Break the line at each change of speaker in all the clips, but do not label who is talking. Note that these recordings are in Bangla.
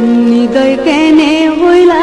হৃদয় কেনে হইলা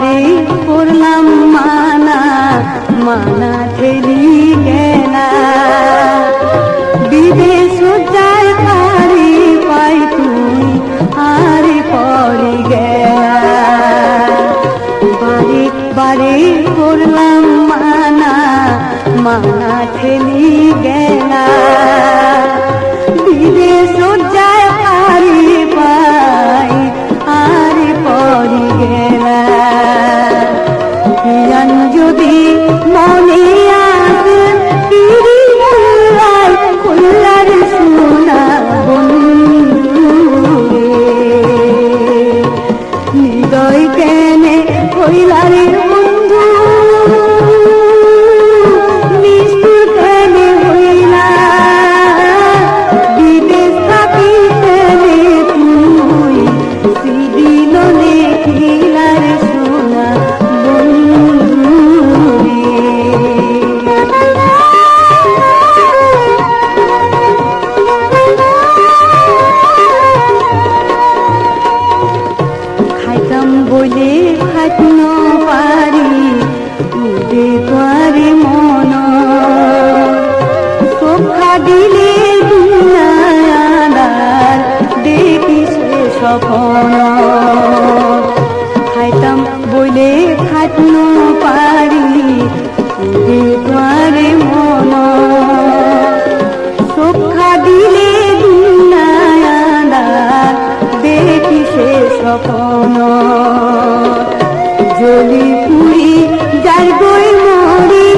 রে করলাম মানা মানা ঠেলি গেলা বিদেশ যায় পারি পাই তুই আর পরে গেলা। বারে বারে করলাম মানা মানা ঠেলি গেনা বিদেশ বিলারে তখন খাইতাম বলে খাটনো পারি দুয়ারে মন। চোখা দিলে দেখি সে স্বপন। জলি পুরি যার গই মরি